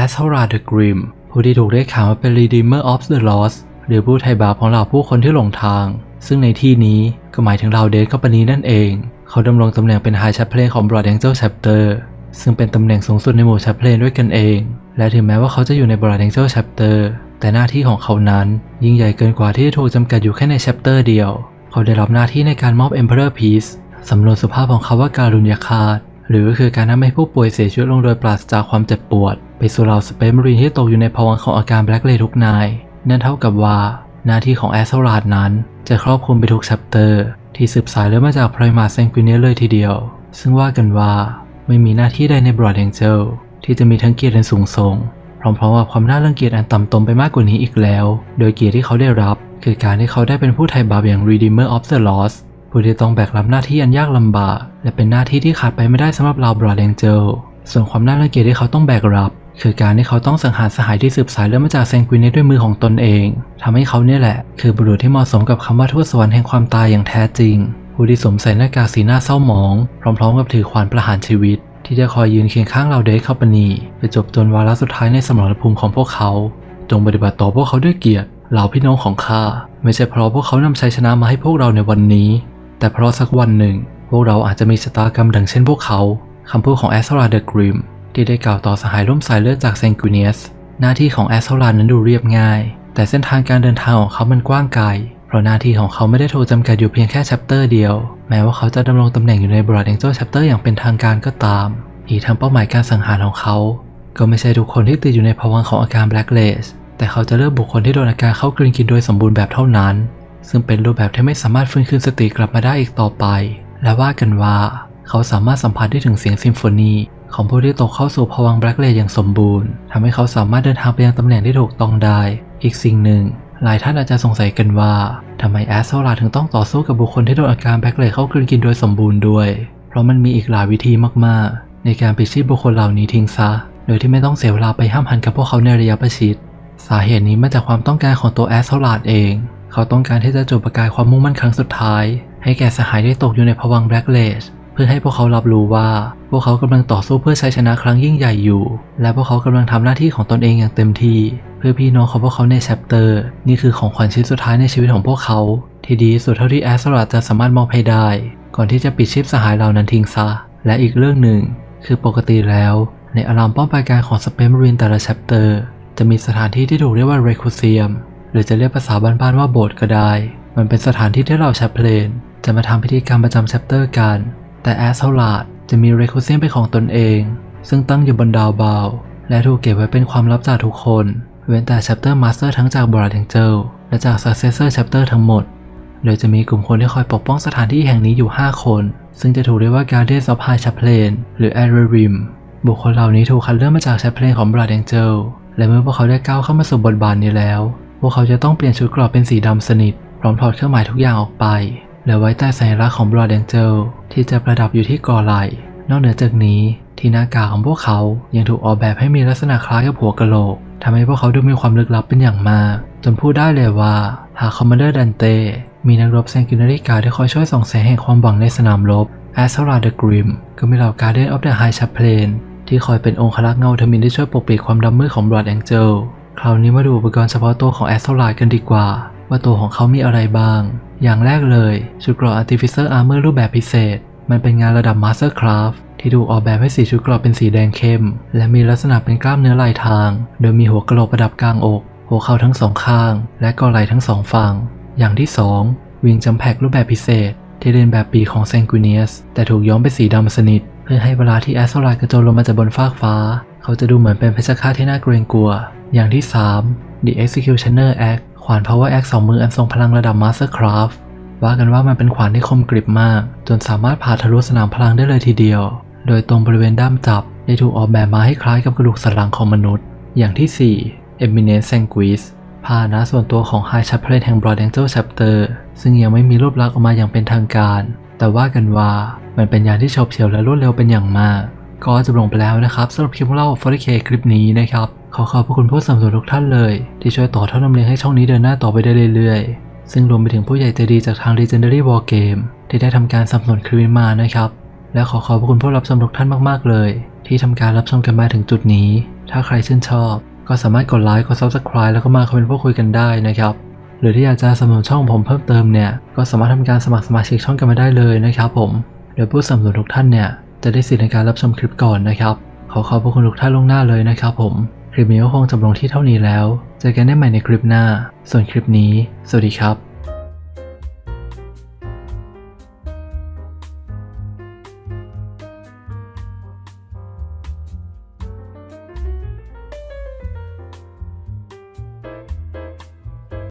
a s h r a the Grim ผู้ที่ถูกเรียกขานว่าเป็น Redeemer of the Lost หรือผู้ไถ่บาปของเหล่าผู้คนที่หลงทาง ซึ่งในที่นี้ก็หมายถึงเหล่าเดนคอมพานีนั่นเอง เขาดำรงตำแหน่งเป็น High Chaplain ของ Blood Angel Chapter ซึ่งเป็นตำแหน่งสูงสุดในหมู่ Chaplain ด้วยกันเอง และถึงแม้ว่าเขาจะอยู่ใน Blood Angel Chapter แต่หน้าที่ของเขานั้นยิ่งใหญ่เกินกว่าที่จะถูกจำกัดอยู่แค่ใน Chapter เดียว เขาได้รับหน้าที่ในการมอบ Emperor Peace สำนวนสุภาพของเขาว่าการุญยฆาต หรือก็คือการทำให้ผู้ป่วยเสียชีวิตลงโดยปราศจากความเจ็บปวด ไปสู่เหล่าสเปซมารีนที่ตกอยู่ในภาวะของอาการแบล็กเลทุกนาย นั่นเท่ากับว่า หน้าที่ของแอสโซลาดนั้น จะครอบคลุมไปทุกแชปเตอร์ ที่สืบสายเริ่มมาจากไพรมาเซงกิเนียเลยทีเดียว ซึ่งว่ากันว่าไม่มีหน้าที่ใดในบรอดแองเจลที่จะมีทั้งเกียรติอันสูงส่งพร้อมๆกับความน่ารังเกียจอันต่ำตมไปมากกว่านี้อีกแล้ว โดยเกียรติที่เขาได้รับ คือการที่เขาได้เป็นผู้ไถ่บาปอย่าง Redeemer of the Lost ผู้ที่ต้องแบกรับหน้าที่อันยากลำบาก และเป็นหน้าที่ที่ขาดไปไม่ได้สำหรับเราบรอดแองเจลส่วนความน่ารังเกียจที่เขาต้องแบกรับ คือการที่เขาต้องสังหารสหายที่สืบสายเริ่มมาจากเซงควินเนด้วยมือของตนเองทำให้เขาเนี่ยแหละ คือบุรุษที่เหมาะสมกับคำว่าทูตสวรรค์แห่งความตายอย่างแท้จริง ผู้ที่สวมใส่หน้ากากสีหน้าเศร้าหมอง พร้อม ๆ กับถือขวานประหารชีวิต ที่จะคอยยืนเคียงข้างเราเดคคอปนีไปจบจนวาระสุดท้ายในสมรภูมิของพวกเขา จงปฏิบัติต่อพวกเขาด้วยเกียรติเหล่าพี่น้องของข้าไม่ใช่เพราะพวกเขานำชัยชนะมาให้พวกเราในวันนี้ แต่เพราะสักวันหนึ่ง พวกเราอาจจะมีชะตากรรมดังเช่นพวกเขาคำพูดของแอสโซราเดอะกริมที่ได้กล่าวต่อสหายร่วมสายเลือดจากเซงกูเนียส หน้าที่ของแอสโซลานั้นดูเรียบง่าย แต่เส้นทางการเดินทางของเขามันกว้างไกล เพราะหน้าที่ของเขาไม่ได้ถูกจำกัดอยู่เพียงแค่แชปเตอร์เดียว แม้ว่าเขาจะดำรงตำแหน่งอยู่ในบรอดแองเจิลแชปเตอร์อย่างเป็นทางการก็ตามอีกทั้งเป้าหมายการสังหารของเขา ก็ไม่ใช่ทุกคนที่ติดอยู่ในภาวะของอาการแบล็กเลสแต่เขาจะเลือกบุคคลที่โดนอาการเข้ากลืนกินโดยสมบูรณ์แบบเท่านั้น ซึ่งเป็นรูปแบบที่ไม่สามารถฟื้นคืนสติกลับมาได้อีกต่อไป และว่ากันว่า เขาสามารถสัมผัสได้ถึงเสียงซิมโฟนีของผู้ที่ตกเข้าสู่ภวังแบล็กเลย์อย่างสมบูรณ์ทำให้เขาสามารถเดินทางไปยังตำแหน่งที่ถูกต้องได้ อีกสิ่งหนึ่ง หลายท่านอาจจะสงสัยกันว่าทำไมแอสโซลาถึงต้องต่อสู้กับบุคคลที่โดนอาการแบล็กเลย์เข้ากลืนกินโดยสมบูรณ์ด้วย เพราะมันมีอีกหลายวิธีมากๆ ในการปิดชีพบุคคลเหล่านี้ทิ้งซะ โดยที่ไม่ต้องเสียเวลาไปห้ามหันกับพวกเขาในระยะประชิด สาเหตุนี้มาจากความต้องการของตัวแอสโซลาเอง เขาต้องการที่จะจุดประกายความมุ่งมั่นครั้งสุดท้าย ให้แก่สหายที่ตกอยู่ในภวังแบล็กเลย์เพื่อให้พวกเขารับรู้ว่า พวกเขากำลังต่อสู้เพื่อชัยชนะครั้งยิ่งใหญ่อยู่ และพวกเขากำลังทำหน้าที่ของตนเองอย่างเต็มที่ เพื่อพี่น้องของพวกเขาในแชปเตอร์ นี่คือของขวัญชิ้นสุดท้ายในชีวิตของพวกเขา ที่ดีสุดเท่าที่แอสโซลาจะสามารถมอบให้ได้ ก่อนที่จะปิดชีพสหายเหล่านั้นทิ้งซะ และอีกเรื่องหนึ่ง คือปกติแล้ว ในอารามป้อมปราการของสเปมรีนแต่ละแชปเตอร์ จะมีสถานที่ที่ถูกเรียกว่าเรคูเซียม หรือจะเรียกภาษาบ้านๆว่าโบสถ์ก็ได้ มันเป็นสถานที่ที่เราแชปเพลน จะมาทำพิธีกรรมประจำแชปเตอร์กัน แต่แอสโซลาดจะมีเรคูเซียมเป็นของตนเอง ซึ่งตั้งอยู่บนดาวบาวและถูกเก็บไว้เป็นความลับจากทุกคน เว้นแต่แชปเตอร์มาสเตอร์ทั้งจากบราดแองเจลและจากซักเซสเซอร์แชปเตอร์ทั้งหมด โดยจะมีกลุ่มคนที่คอยปกป้องสถานที่แห่งนี้อยู่ 5 คน ซึ่งจะถูกเรียกว่า Guardians of High Chaplain หรือ a r a r i m บุคคลเหล่านี้ถูกคัดเลือกมาจากแชปเพลนของบราดแองเจลและเมื่อพวกเขาได้ก้าวเข้ามาสู่บทบาทนี้แล้ว พวกเขาจะต้องเปลี่ยนชุดเกราะเป็นสีดำสนิท พร้อมถอดเครื่องหมายทุกอย่างออกไปและไว้ใต้สัญลักษณ์ของบราดแองเจลที่จะประดับอยู่ที่กอไหล่นอกเหนือจากนี้ ที่หน้ากากของพวกเขายังถูกออกแบบให้มีลักษณะคล้ายกับหัวกะโหลกทำให้พวกเขาดูมีความลึกลับเป็นอย่างมาก จนพูดได้เลยว่าหากคอมมานเดอร์ดันเตมีนักรบแซงกินาริกาที่คอยช่วยส่องแสงแห่งความหวังในสนามรบแอสซาราเดอะกริมก็มีเหล่าการเดนออฟเดอะไฮชัพเพลนที่คอยเป็นองค์รักษ์เงาทมินที่ช่วยปกปิดความดำมืดของบรอดแองเจล คราวนี้มาดูอุปกรณ์เฉพาะตัวของแอสโซลากันดีกว่า ว่าตัวของเขามีอะไรบ้าง อย่างแรกเลยชุดเกราะ Artificer Armor รูปแบบพิเศษ มันเป็นงานระดับ Master Craft ที่ถูกออกแบบให้สีชุดเกราะเป็นสีแดงเข้ม และมีลักษณะเป็นกล้ามเนื้อลายทาง โดยมีหัวกระโหลกประดับกลางอก หัวเข่าทั้งสองข้าง และกอไหล่ทั้งสองฝั่ง อย่างที่ 2 วิงจัมแพกรูปแบบพิเศษ ที่เรียนแบบปีของแซงกูเนียสแต่ถูกย้อมเป็นสีดำสนิท เพื่อให้เวลาที่แอสโซลากระโจนลงมาจากบนฟากฟ้า เขาจะดูเหมือนเป็นเพชฌฆาตที่น่าเกรงกลัว อย่างที่ 3 The Executioner Axe ขวาน Power Axe สองมืออันทรงพลังระดับ Master Craft ว่ากันว่ามันเป็นขวานที่คมกริบมาก จนสามารถผ่าทะลุสนามพลังได้เลยทีเดียว โดยตรงบริเวณด้ามจับ ได้ถูกออกแบบมาให้คล้ายกับกระดูกสันหลังของมนุษย์ อย่างที่ 4 Eminence Sanguis พาหนะส่วนตัวของ High Chaplain แห่ง Broad Angel Chapter ซึ่งยังไม่มีรูปลักษณ์ออกมาอย่างเป็นทางการ แต่ว่ากันว่ามันเป็นยานที่ฉบเฉียวและรวดเร็วเป็นอย่างมาก ก็จะลงไปแล้วนะครับสำหรับคลิปของเรา 4K คลิปนี้นะครับ ขอขอบพระคุณผู้สนับสนุนทุกท่านเลย ที่ช่วยต่อท่อนำเลี้ยงให้ช่องนี้เดินหน้าต่อไปได้เรื่อยๆ ซึ่งรวมไปถึงผู้ใหญ่ใจดีจากทาง Legendary War Game ที่ได้ทำการสนับสนุนคลิปนี้มานะครับ และขอขอบพระคุณผู้รับชมทุกท่านมากๆเลย ที่ทำการรับชมกันมาถึงจุดนี้ถถ้าใครชื่นชอบ ก็สามารถกดไลค์กด subscribe แล้วก็มาคอมเมนต์พูดคุยกันได้นะครับหรือที่อยากจะสนับสนุนช่องผมเพิ่มเติมเนี่ย ก็สามารถทำการสมัครสมาชิกช่องกันมาได้เลยนะครับผม โดยผู้สนับสนุนทุกท่านเนี่ย จะได้สิทธิ์ในการรับชมคลิปก่อนนะครับ ขอขอบพระคุณทุกท่านล่วงหน้าเลยนะครับผม คลิปนี้ก็คงจบลงที่เท่านี้แล้ว เจอกันได้ใหม่ในคลิปหน้า ส่วนคลิปนี้ สวัสดีครับ